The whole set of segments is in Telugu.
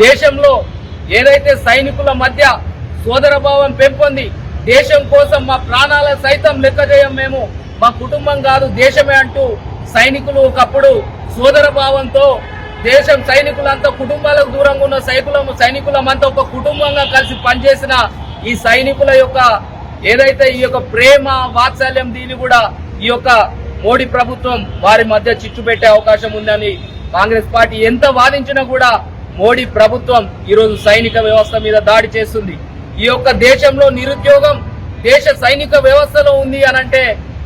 దేశంలో ఏదైతే సైనికుల మధ్య సోదరభావం పెంపొంది దేశం కోసం మా ప్రాణాల సైతం లెక్క చేయం మేము మా కుటుంబం కాదు దేశమే అంటూ సైనికులు ఒకప్పుడు సోదరభావంతో దేశం సైనికులంతా కుటుంబాలకు దూరంగా ఉన్న సైకులం సైనికులమంతా ఒక కుటుంబంగా కలిసి పనిచేసిన ఈ సైనికుల యొక్క ఏదైతే ఈ యొక్క ప్రేమ వాత్సల్యం దీన్ని కూడా ఈ యొక్క మోడీ ప్రభుత్వం వారి మధ్య చిచ్చు పెట్టే అవకాశం ఉందని కాంగ్రెస్ పార్టీ ఎంత వాదించినా కూడా మోడీ ప్రభుత్వం ఈరోజు సైనిక వ్యవస్థ మీద దాడి చేస్తుంది. ఈ యొక్క దేశంలో నిరుద్యోగం దేశ సైనిక వ్యవస్థలో ఉంది అనంటే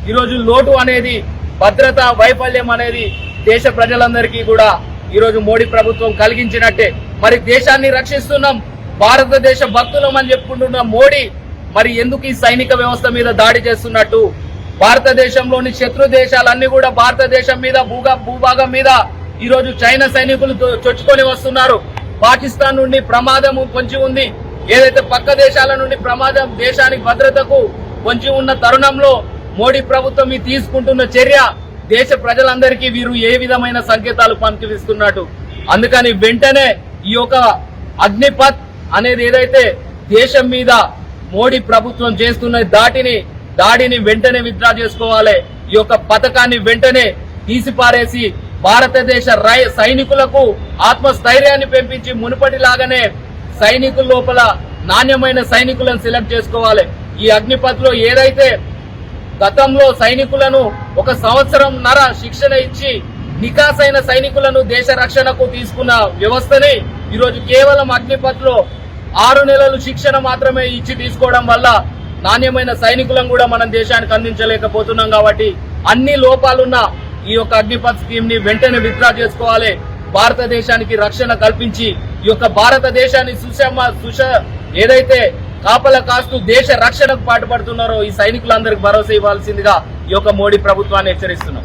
ఈరోజు లోటు అనేది భద్రత వైఫల్యం అనేది దేశ ప్రజలందరికీ కూడా ఈరోజు మోడీ ప్రభుత్వం కలిగించినట్టే. మరి దేశాన్ని రక్షిస్తున్నాం భారతదేశ భక్తులం అని చెప్పుకుంటున్న మోడీ మరి ఎందుకు ఈ సైనిక వ్యవస్థ మీద దాడి చేస్తున్నట్టు? భారతదేశంలోని శత్రు దేశాలన్నీ కూడా భారతదేశం మీద భూగా భూభాగం మీద ఈరోజు చైనా సైనికులు చొచ్చుకొని వస్తున్నారు. పాకిస్తాన్ నుండి ప్రమాదము పొంచి ఉంది. ఏదైతే పక్క దేశాల నుండి ప్రమాదం దేశానికి భద్రతకు పొంచి ఉన్న తరుణంలో మోడీ ప్రభుత్వం ఈ తీసుకుంటున్న చర్య దేశ ప్రజలందరికీ వీరు ఏ విధమైన సంకేతాలు పంపిస్తున్నట్టు అందుకని వెంటనే ఈ యొక్క అగ్నిపత్ అనేది ఏదైతే దేశం మీద మోడీ ప్రభుత్వం చేస్తున్న దాటిని దాడిని వెంటనే విత్డ్రా చేసుకోవాలి. ఈ యొక్క పథకాన్ని వెంటనే తీసిపారేసి భారతదేశ రై- సైనికులకు ఆత్మస్థైర్యాన్ని పెంపించి మునుపటిలాగానే సైనికుల లోపల నాణ్యమైన సైనికులను సెలెక్ట్ చేసుకోవాలి. ఈ అగ్నిపథ్లో ఏదైతే గతంలో సైనికులను ఒక సంవత్సరం నర శిక్షణ ఇచ్చి నికాసైన సైనికులను దేశ రక్షణకు తీసుకున్న వ్యవస్థని ఈరోజు కేవలం అగ్నిపథ్లో ఆరు నెలలు శిక్షణ మాత్రమే ఇచ్చి తీసుకోవడం వల్ల నాణ్యమైన సైనికులను కూడా మనం దేశానికి అందించలేకపోతున్నాం కాబట్టి అన్ని లోపాలున్న ఈ యొక్క అగ్నిపథ్ స్కీమ్ని వెంటనే విత్డ్రా చేసుకోవాలి. భారతదేశానికి రక్షణ కల్పించి ఈ యొక్క భారతదేశాన్ని సుషమ సుష ఏదైతే కాపల కాస్తూ దేశ రక్షణకు పాటుపడుతున్నారో ఈ సైనికులందరికీ భరోసా ఇవ్వాల్సిందిగా ఈ యొక్క మోడీ ప్రభుత్వాన్ని హెచ్చరిస్తున్నాం.